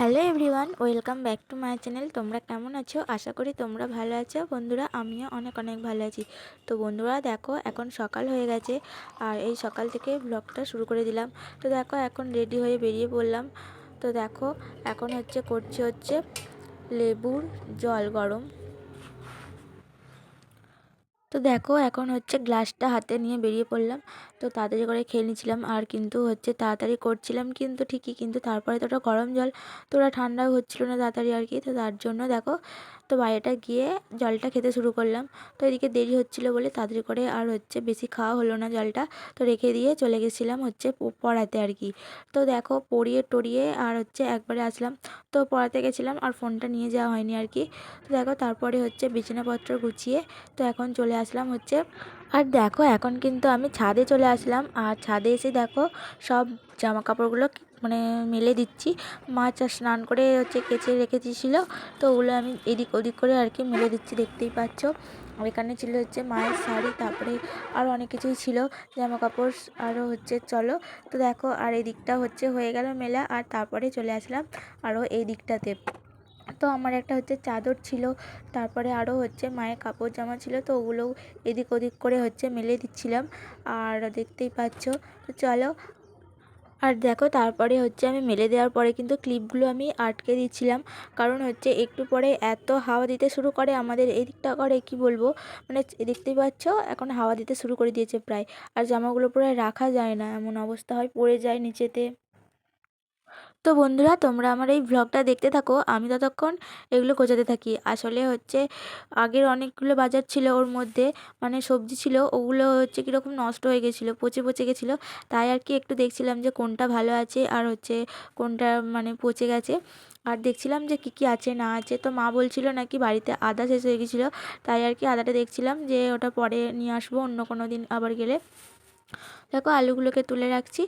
Hello everyone welcome back to my channel তোমরা কেমন আছো? আশা করি তোমরা ভালো আছো। বন্ধুরা, আমিও অনেক অনেক ভালো আছি। তো বন্ধুরা, দেখো, এখন সকাল হয়ে গেছে। আর এই সকাল থেকে ব্লগটা শুরু করে দিলাম। তো দেখো, এখন রেডি হয়ে বেরিয়ে পড়লাম। তো দেখো, এখন হচ্ছে করছে হচ্ছে লেবুর জল গরম। তো দেখো এখন হচ্ছে গ্লাসটা হাতে নিয়ে বেরিয়ে পড়লাম। তো তাড়াতাড়ি করে খেয়ে নিয়েছিলাম আর কিন্তু হচ্ছে তাড়াতাড়ি করছিলাম কিন্তু ঠিকই কিন্তু তারপরে তো ওটা গরম জল, তো ওটা ঠান্ডাও হচ্ছিল না তাড়াতাড়ি আর কি। তো তার জন্য দেখো তো বাইরেটা গিয়ে জলটা খেতে শুরু করলাম। তো এদিকে দেরি হচ্ছিল বলে তাড়াতাড়ি করে আর হচ্ছে বেশি খাওয়া হলো না জলটা। তো রেখে দিয়ে চলে গেছিলাম হচ্ছে পড়াতে আর কি। তো দেখো পড়িয়ে টড়িয়ে আর হচ্ছে একবারে আসলাম। তো পড়াতে গেছিলাম আর ফোনটা নিয়ে যাওয়া হয়নি আর কি। তো দেখো তারপরে হচ্ছে বিছানাপত্র গুছিয়ে তো এখন চলে আসলাম হচ্ছে আর দেখো এখন কিন্তু আমি ছাদে চলে আসলাম। আর ছাদে এসে দেখো সব জামা কাপড়গুলো মানে মেলে দিচ্ছি। মাছ আর স্নান করে হচ্ছে কেচে রেখে দিয়েছিল তো ওগুলো আমি এদিক ওদিক করে আর কি মেলে দিচ্ছি, দেখতেই পাচ্ছ। আর এখানে ছিল হচ্ছে মায়ের শাড়ি, তারপরে আরও অনেক কিছুই ছিল জামা কাপড় আরও হচ্ছে চলো। তো দেখো, আর এই দিকটা হচ্ছে হয়ে গেল মেলা, আর তারপরে চলে আসলাম আরও এই দিকটাতে। তো আমার একটা হচ্ছে চাদর ছিল, তারপরে আরও হচ্ছে মায়ের কাপড় জামা ছিল, তো ওগুলোও এদিক ওদিক করে হচ্ছে মেলে দিচ্ছিলাম। আর দেখতেই পাচ্ছ, তো চলো আর দেখো তারপরে হচ্ছে আমি মেলে দেওয়ার পরে কিন্তু ক্লিপগুলো আমি আটকে দিচ্ছিলাম। কারণ হচ্ছে একটু পরে এত হাওয়া দিতে শুরু করে আমাদের এদিকটা করে কি বলব? মানে দেখতেই পাচ্ছ এখন হাওয়া দিতে শুরু করে দিয়েছে প্রায়। আর জামাগুলো প্রায় রাখা যায় না, এমন অবস্থা হয়, পড়ে যায় নিচেতে। তো বন্ধুরা, তোমরা আমার এই ভ্লগটা দেখতে থাকো। আমি ততক্ষণ এগুলো গোছাতে থাকি। আসলে হচ্ছে আগের অনেকগুলো বাজার ছিল ওর মধ্যে মানে সবজি ছিল, ওগুলো হচ্ছে কীরকম নষ্ট হয়ে গেছিল, পচে পচে গেছিল। তাই আর কি একটু দেখছিলাম যে কোনটা ভালো আছে আর হচ্ছে কোনটা মানে পচে গেছে। আর দেখছিলাম যে কী কী আছে, না আছে। তো মা বলছিল নাকি বাড়িতে আদা শেষ হয়ে গেছিল। তাই আর কি আদাটা দেখছিলাম যে ওটা পরে নিয়ে আসব অন্য কোনো দিন আবার গেলে। দেখো আলুগুলোকে তুলে রাখছি।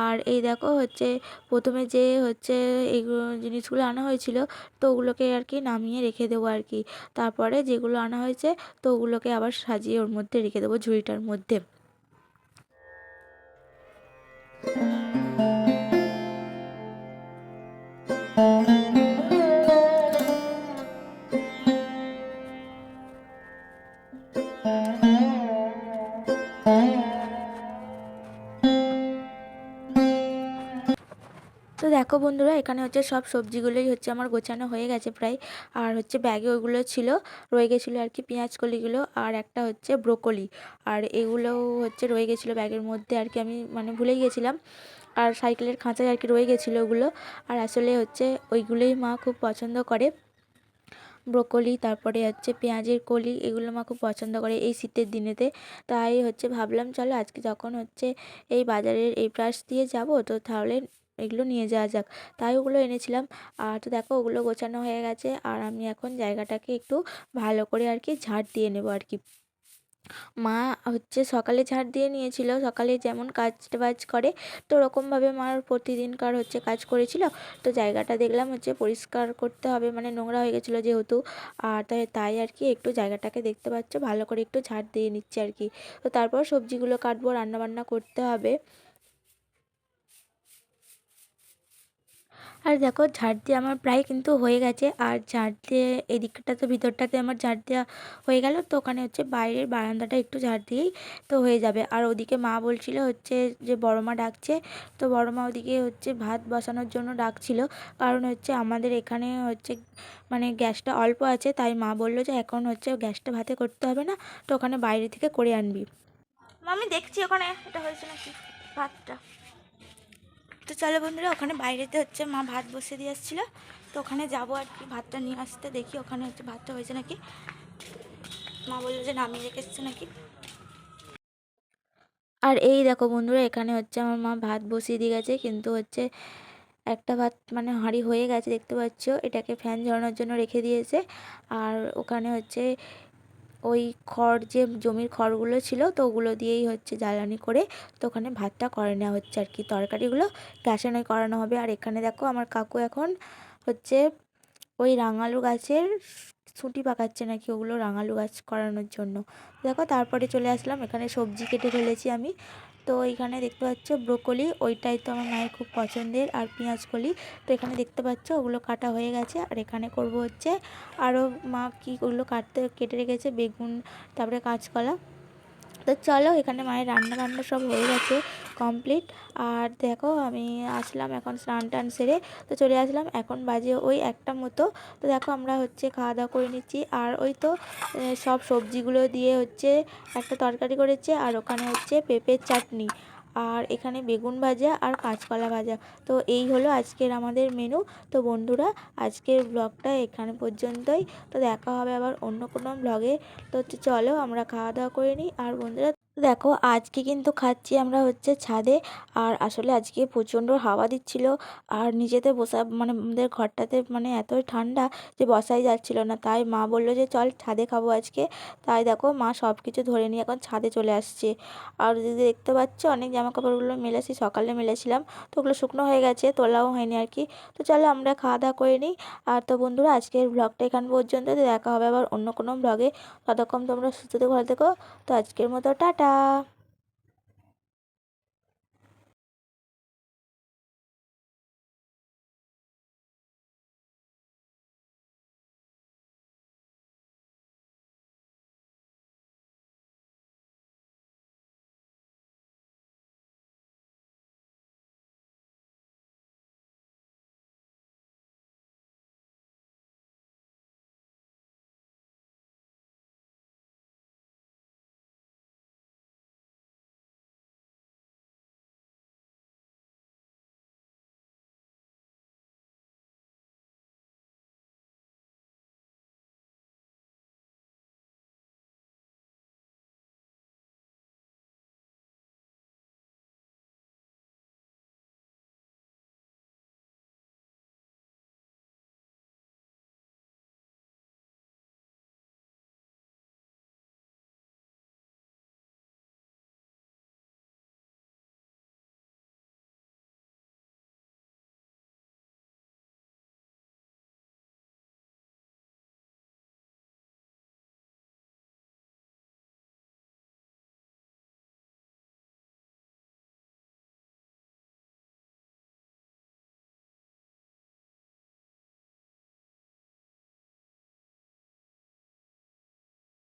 আর এই দেখো হচ্ছে প্রথমে যে হচ্ছে এই জিনিসগুলো আনা হয়েছিল, তো ওগুলোকে আর কি নামিয়ে রেখে দেবো আর কি। তারপরে যেগুলো আনা হয়েছে, তো ওগুলোকে আবার সাজিয়ে ওর মধ্যে রেখে দেবো ঝুড়িটার মধ্যে। তো দেখো বন্ধুরা, এখানে হচ্ছে সব সবজিগুলোই হচ্ছে আমার গোছানো হয়ে গেছে প্রায়। আর হচ্ছে ব্যাগে ওইগুলো ছিল, রয়ে গেছিল আর কি পেঁয়াজ কলিগুলো আর একটা হচ্ছে ব্রোকলি। আর এগুলোও হচ্ছে রয়ে গেছিল ব্যাগের মধ্যে আর কি আমি মানে ভুলেই গেছিলাম। আর সাইকেলের খাঁচায় আর কি রয়ে গেছিল ওগুলো। আর আসলে হচ্ছে ওইগুলোই মা খুব পছন্দ করে। ব্রোকলি, তারপরে হচ্ছে পেঁয়াজের কলি, এগুলো মা খুব পছন্দ করে এই শীতের দিনেতে। তাই হচ্ছে ভাবলাম, চলো আজকে যখন হচ্ছে এই বাজারের এই প্রাস দিয়ে যাব, তো তাহলে এগুলো নিয়ে যাওয়া যাক। তাই ওগুলো এনেছিলাম। আর তো দেখো, ওগুলো গোছানো হয়ে গেছে। আর আমি এখন জায়গাটাকে একটু ভালো করে আর কি ঝাড় দিয়ে নেব আর কি। মা হচ্ছে সকালে ঝাড় দিয়ে নিয়েছিল। সকালে যেমন কাজ বাজ করে, তো ওরকমভাবে মার প্রতিদিনকার হচ্ছে কাজ করেছিল। তো জায়গাটা দেখলাম হচ্ছে পরিষ্কার করতে হবে মানে নোংরা হয়ে গেছিল যেহেতু। আর তাই তাই আর কি একটু জায়গাটাকে দেখতে পাচ্ছ, ভালো করে একটু ঝাড় দিয়ে নিচ্ছে আর কি। তো তারপর সবজিগুলো কাটবো, রান্নাবান্না করতে হবে। আর দেখো ঝাড় দিয়ে আমার প্রায় কিন্তু হয়ে গেছে। আর ঝাড় দিয়ে এদিকটা তো ভিতরটাতে আমার ঝাড় দেওয়া হয়ে গেল। তো ওখানে হচ্ছে বাইরের বারান্দাটা একটু ঝাড় দিয়েই তো হয়ে যাবে। আর ওদিকে মা বলছিল হচ্ছে যে বড় মা ডাকছে। তো বড় মা ওদিকে হচ্ছে ভাত বসানোর জন্য ডাকছিল। কারণ হচ্ছে আমাদের এখানে হচ্ছে মানে গ্যাসটা অল্প আছে। তাই মা বলল যে এখন হচ্ছে গ্যাসটা ভাতে করতে হবে না। তো ওখানে বাইরে থেকে করে আনবি। আমি দেখছি ওখানে এটা হয়েছে নাকি ভাতটা। তো চলো বন্ধুরা, ওখানে বাইরেতে হচ্ছে মা ভাত বসে দিয়ে আসছিল। তো ওখানে যাব আর কি, ভাতটা নিয়ে আসতে দেখি ওখানে হচ্ছে ভাতটা হয়েছে নাকি। মা বলল যে নামিয়ে রেখে এসছে নাকি। আর এই দেখো বন্ধুরা, এখানে হচ্ছে আমার মা ভাত বসিয়ে দিয়ে গেছে, কিন্তু হচ্ছে একটা ভাত মানে হাঁড়ি হয়ে গেছে, দেখতে পাচ্ছ। এটাকে ফ্যান ঝরানোর জন্য রেখে দিয়েছে। আর ওখানে হচ্ছে ওই খড় যে জমির খড়গুলো ছিল তো ওগুলো দিয়েই হচ্ছে জ্বালানি করে তো ওখানে ভাতটা করে নেওয়া হচ্ছে আর কি। তরকারিগুলো গ্যাসে নয় করানো হবে। আর এখানে দেখো আমার কাকু এখন হচ্ছে ওই রাঙালু গাছের ছুটি পাকাচ্ছে নাকি ওগুলো রাঙালু গাছ করানোর জন্য। দেখো তারপরে চলে আসলাম। এখানে সবজি কেটে ফেলেছি আমি। তো এখানে দেখতে পাচ্ছ ব্রোকলি, ওইটাই তো আমার মায়ের খুব পছন্দের, আর পেঁয়াজ কলি তো এখানে দেখতে পাচ্ছ ওগুলো কাটা হয়ে গেছে, আর এখানে করব হচ্ছে আরও মা কি ওগুলো কাটতে, কেটে রেখেছে, বেগুন, তারপরে কাঁচকলা। তো চলো, এখানে মায়ের রান্না বান্না সব হয়ে গেছে কমপ্লিট আর দেখো, আমি আসলাম এখন স্নান টান সেরে, তো চলে আসলাম এখন বাজে ওই একটা মতো। তো দেখো, আমরা হচ্ছে খাওয়া দাওয়া করে নিচ্ছি। আর ওই তো সব সবজিগুলো দিয়ে হচ্ছে একটা তরকারি করেছে। আর ওখানে হচ্ছে পেঁপের চাটনি। আর এখানে বেগুন ভাজা আর কাঁচকলা ভাজা। তো এই হলো আজকের আমাদের মেনু তো বন্ধুরা, আজকের ব্লগটা এখানে পর্যন্তই। তো দেখা হবে আবার অন্য কোনো ব্লগে তো চলো, আমরা খাওয়া দাওয়া করে নিই। আর বন্ধুরা দেখো, আজকে কিন্তু খাচ্ছি আমরা হচ্ছে ছাদে। আর আসলে আজকে প্রচণ্ড হাওয়া দিচ্ছিল। আর নিচেতে বসা মানে আমাদের ঘরটাতে মানে এতই ঠান্ডা যে বসাই যাচ্ছিল না। তাই মা বলল যে, চল ছাদে খাব আজকে। তাই দেখো, মা সব কিছু ধরে নিয়ে এখন ছাদে চলে আসছে। আর যদি দেখতে পাচ্ছ, অনেক জামা কাপড়গুলো মেলেছি, সকালে মেলেছিলাম। তো ওগুলো শুকনো হয়ে গেছে, তোলাও হয়নি আর কি। তো চলো আমরা খাওয়া দাওয়া করে নিই। আর তো বন্ধুরা, আজকের ব্লগটা এখান পর্যন্ত দেখা হবে আবার অন্য কোনো ব্লগে ততক্ষণ তোমরা সুস্থ ভালো থেকো। তো আজকের মতো টাটা